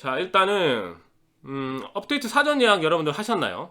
자, 일단은 음, 업데이트 사전 예약 여러분들 하셨나요?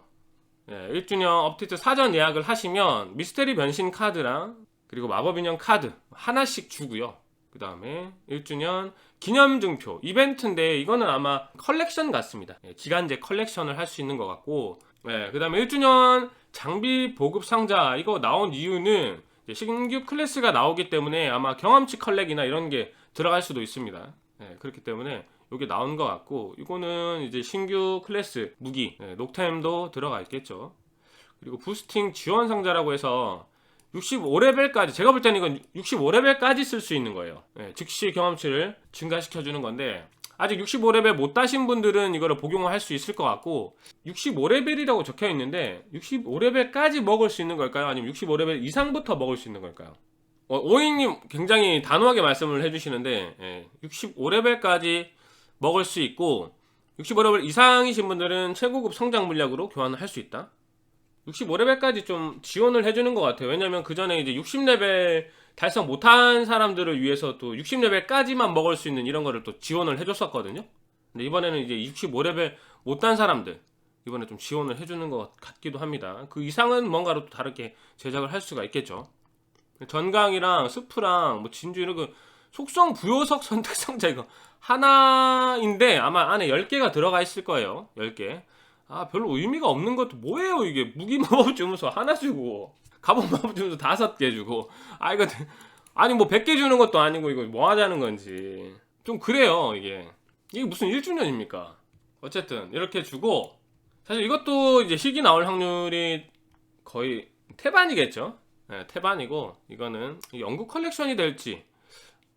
예, 1주년 업데이트 사전 예약을 하시면 미스테리 변신 카드랑 그리고 마법 인형 카드 하나씩 주고요. 그 다음에 1주년 기념증표 이벤트인데 이거는 아마 컬렉션 같습니다. 예, 기간제 컬렉션을 할 수 있는 것 같고 예, 그 다음에 1주년 장비 보급 상자 이거 나온 이유는 신규 클래스가 나오기 때문에 아마 경험치 컬렉이나 이런 게 들어갈 수도 있습니다. 예, 그렇기 때문에 이게 나온 것 같고 이거는 이제 신규 클래스 무기 예, 녹템도 들어가 있겠죠. 그리고 부스팅 지원 상자라고 해서 65레벨까지 제가 볼 때는 이건 65레벨까지 쓸 수 있는 거예요. 예, 즉시 경험치를 증가시켜 주는 건데 아직 65레벨 못 따신 분들은 이거를 복용을 할수 있을 것 같고 65레벨이라고 적혀 있는데 65레벨까지 먹을 수 있는 걸까요? 아니면 65레벨 이상부터 먹을 수 있는 걸까요? 어, 오잉님 굉장히 단호하게 말씀을 해주시는데 예, 65레벨까지 먹을 수 있고 65레벨 이상이신 분들은 최고급 성장 물약으로 교환을 할 수 있다. 65레벨까지 좀 지원을 해주는 것 같아요. 왜냐면 그 전에 이제 60레벨 달성 못한 사람들을 위해서 또 60레벨까지만 먹을 수 있는 이런 거를 또 지원을 해줬었거든요. 근데 이번에는 이제 65레벨 못한 사람들 이번에 좀 지원을 해주는 것 같기도 합니다. 그 이상은 뭔가로 또 다르게 제작을 할 수가 있겠죠. 전강이랑 스프랑 뭐 진주 이런 거 속성 부요석 선택 상자 이거 하나인데 아마 안에 10개가 들어가 있을 거예요. 10개. 아 별로 의미가 없는 것도 뭐예요 이게? 무기 마법 주면서 하나 주고 갑옷 마법 주면서 다섯 개 주고. 아 이거 아니 뭐 100개 주는 것도 아니고 이거 뭐 하자는 건지. 좀 그래요 이게. 이게 무슨 1주년입니까? 어쨌든 이렇게 주고 사실 이것도 이제 희귀 나올 확률이 거의 태반이겠죠? 네, 태반이고 이거는 연구 컬렉션이 될지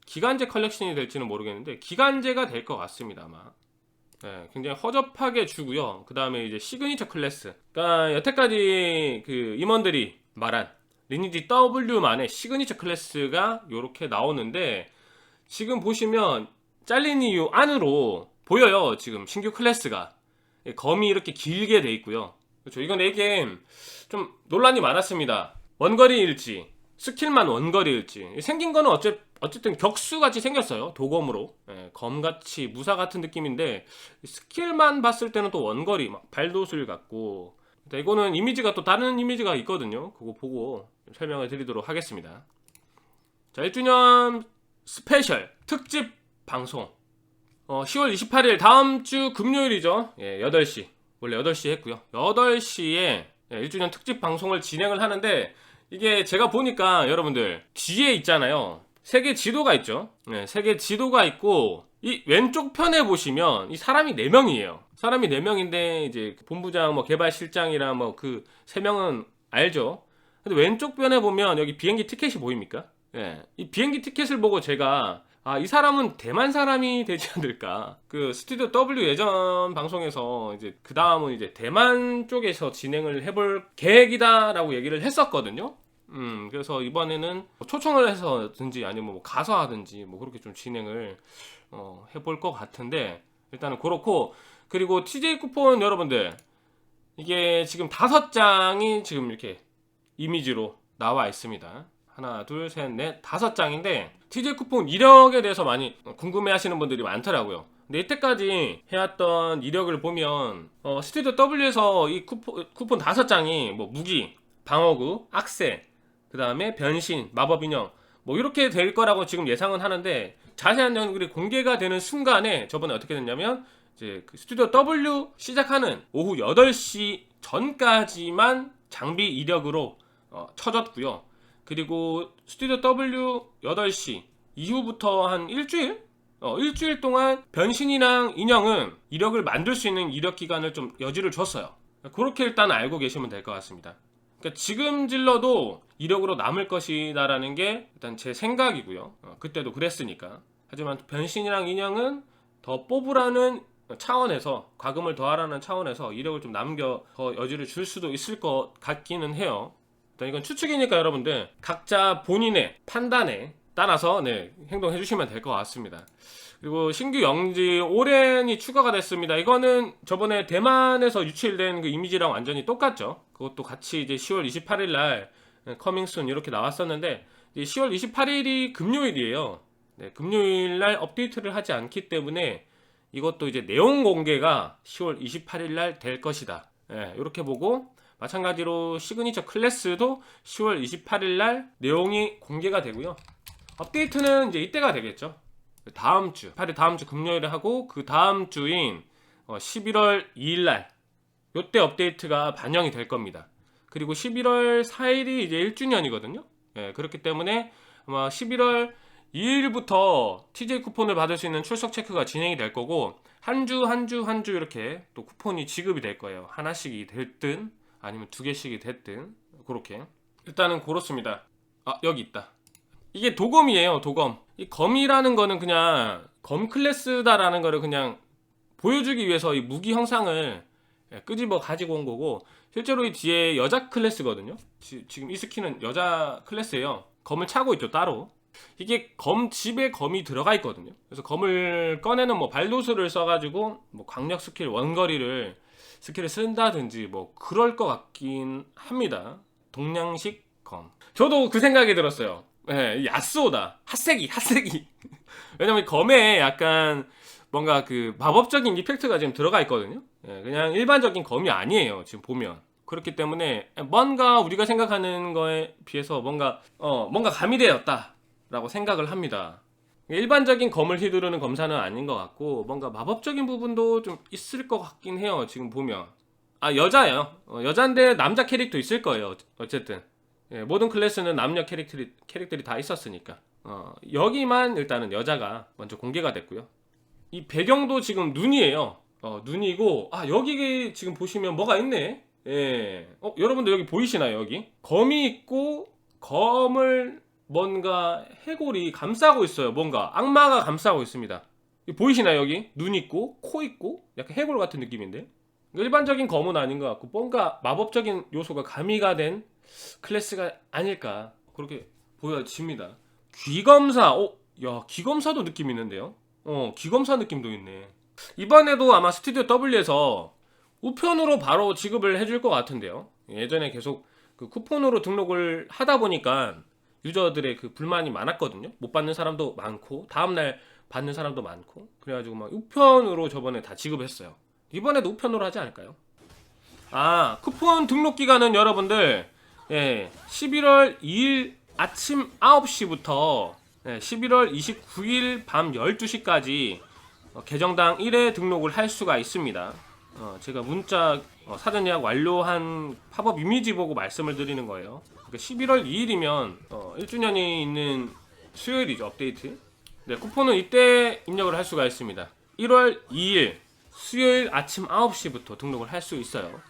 기간제 컬렉션이 될지는 모르겠는데 기간제가 될 것 같습니다 아마 네, 굉장히 허접하게 주고요. 그 다음에 이제 시그니처 클래스. 그러니까 여태까지 그 임원들이 말한 리니지 W만의 시그니처 클래스가 이렇게 나오는데 지금 보시면 잘린 이유 안으로 보여요. 지금 신규 클래스가 검이 이렇게 길게 돼 있고요. 그렇죠. 이건 이게 좀 논란이 많았습니다. 원거리 일지 스킬만 원거리일지. 생긴 거는 어째, 어쨌든 격수같이 생겼어요. 도검으로. 예, 검같이 무사 같은 느낌인데 스킬만 봤을 때는 또 원거리 막 발도술 같고. 이거는 이미지가 또 다른 이미지가 있거든요. 그거 보고 설명을 드리도록 하겠습니다. 자 1주년 스페셜 특집 방송. 어, 10월 28일 다음 주 금요일이죠. 예, 8시. 원래 8시 했고요. 8시에 예, 1주년 특집 방송을 진행을 하는데 이게 제가 보니까 여러분들 뒤에 있잖아요. 세계 지도가 있죠. 네, 세계 지도가 있고 이 왼쪽 편에 보시면 이 사람이 4명이에요. 사람이 4명인데 이제 본부장 뭐 개발실장이랑 뭐 그 3명은 알죠. 근데 왼쪽 편에 보면 여기 비행기 티켓이 보입니까? 예. 이 비행기 티켓을 보고 제가 아, 이 사람은 대만 사람이 되지 않을까. 그 스튜디오 W 예전 방송에서 이제 그 다음은 이제 대만 쪽에서 진행을 해볼 계획이다라고 얘기를 했었거든요. 음, 그래서 이번에는 뭐 초청을 해서든지 아니면 뭐 가서 하든지 뭐 그렇게 좀 진행을 어, 해볼 것 같은데 일단은 그렇고 그리고 TJ 쿠폰 여러분들 이게 지금 다섯 장이 지금 이렇게 이미지로 나와 있습니다. 하나, 둘, 셋, 넷, 다섯 장인데 TJ 쿠폰 이력에 대해서 많이 궁금해 하시는 분들이 많더라고요. 근데 이때까지 해왔던 이력을 보면 어, 스튜디오 W에서 이 쿠폰, 쿠폰 다섯 장이 뭐 무기, 방어구, 악세, 그 다음에 변신, 마법 인형 뭐 이렇게 될 거라고 지금 예상은 하는데 자세한 내용들이 공개가 되는 순간에 저번에 어떻게 됐냐면 이제 그 스튜디오 W 시작하는 오후 8시 전까지만 장비 이력으로 어, 쳐졌고요. 그리고 스튜디오 W 8시 이후부터 한 일주일? 어, 일주일 동안 변신이랑 인형은 이력을 만들 수 있는 이력 기간을 좀 여지를 줬어요. 그렇게 일단 알고 계시면 될 것 같습니다. 그러니까 지금 질러도 이력으로 남을 것이다라는 게 일단 제 생각이고요. 어, 그때도 그랬으니까. 하지만 변신이랑 인형은 더 뽑으라는 차원에서 과금을 더하라는 차원에서 이력을 좀 남겨 더 여지를 줄 수도 있을 것 같기는 해요. 일단 이건 추측이니까 여러분들 각자 본인의 판단에 따라서 네, 행동해 주시면 될 것 같습니다. 그리고 신규 영지 오렌이 추가가 됐습니다. 이거는 저번에 대만에서 유출된 그 이미지랑 완전히 똑같죠. 그것도 같이 이제 10월 28일 날 커밍순 이렇게 나왔었는데 10월 28일이 금요일이에요. 네, 금요일 날 업데이트를 하지 않기 때문에 이것도 이제 내용 공개가 10월 28일 날 될 것이다. 예, 이렇게 보고 마찬가지로 시그니처 클래스도 10월 28일 날 내용이 공개가 되고요. 업데이트는 이제 이때가 되겠죠. 다음 주, 8일 다음 주 금요일에 하고 그 다음 주인 어, 11월 2일 날 요때 업데이트가 반영이 될 겁니다. 그리고 11월 4일이 이제 1주년이거든요. 예, 그렇기 때문에 아마 11월 2일부터 TJ 쿠폰을 받을 수 있는 출석 체크가 진행이 될 거고 한 주 한 주 한 주 이렇게 또 쿠폰이 지급이 될 거예요. 하나씩이 됐든 아니면 두 개씩이 됐든 그렇게 일단은 그렇습니다. 아 여기 있다. 이게 도검이에요. 도검. 이 검이라는 거는 그냥 검 클래스다라는 거를 그냥 보여주기 위해서 이 무기 형상을 예, 끄집어 가지고 온 거고 실제로 이 뒤에 여자 클래스거든요. 지, 지금 이 스킨은 여자 클래스예요. 검을 차고 있죠 따로. 이게 검 집에 검이 들어가 있거든요. 그래서 검을 꺼내는 뭐 발도수를 써가지고 뭐 강력 스킬 원거리를 스킬을 쓴다든지 뭐 그럴 것 같긴 합니다. 동양식 검. 저도 그 생각이 들었어요. 예, 야스오다. 핫색이, 핫색이. 왜냐면 검에 약간 뭔가 그 마법적인 이펙트가 지금 들어가 있거든요. 예, 그냥 일반적인 검이 아니에요. 지금 보면. 그렇기 때문에 뭔가 우리가 생각하는 거에 비해서 뭔가 어 뭔가 가미되었다라고 생각을 합니다. 일반적인 검을 휘두르는 검사는 아닌 것 같고 뭔가 마법적인 부분도 좀 있을 것 같긴 해요. 지금 보면 아 여자예요. 어, 여잔데 남자 캐릭터 있을 거예요. 어쨌든 예, 모든 클래스는 남녀 캐릭터들이, 캐릭터들이 다 있었으니까 어, 여기만 일단은 여자가 먼저 공개가 됐고요. 이 배경도 지금 눈이에요. 어, 눈이고 아 여기 지금 보시면 뭐가 있네. 예. 어, 여러분들 여기 보이시나요, 여기? 검이 있고 검을 뭔가 해골이 감싸고 있어요. 뭔가 악마가 감싸고 있습니다. 보이시나요, 여기? 눈 있고 코 있고 약간 해골 같은 느낌인데. 일반적인 검은 아닌 것 같고 뭔가 마법적인 요소가 가미가 된 클래스가 아닐까 그렇게 보여집니다. 귀검사, 어, 야 귀검사도 느낌 있는데요. 어, 귀검사 느낌도 있네. 이번에도 아마 스튜디오 W에서 우편으로 바로 지급을 해줄 것 같은데요. 예전에 계속 그 쿠폰으로 등록을 하다 보니까 유저들의 그 불만이 많았거든요. 못 받는 사람도 많고 다음날 받는 사람도 많고 그래가지고 막 우편으로 저번에 다 지급했어요. 이번에도 우편으로 하지 않을까요? 아 쿠폰 등록 기간은 여러분들 예, 11월 2일 아침 9시부터 예, 11월 29일 밤 12시까지 어, 계정당 1회 등록을 할 수가 있습니다. 어, 제가 문자 어, 사전 예약 완료한 팝업 이미지 보고 말씀을 드리는 거예요. 그러니까 11월 2일이면 어, 1주년이 있는 수요일이죠 업데이트. 네, 쿠폰은 이때 입력을 할 수가 있습니다. 1월 2일 수요일 아침 9시부터 등록을 할 수 있어요.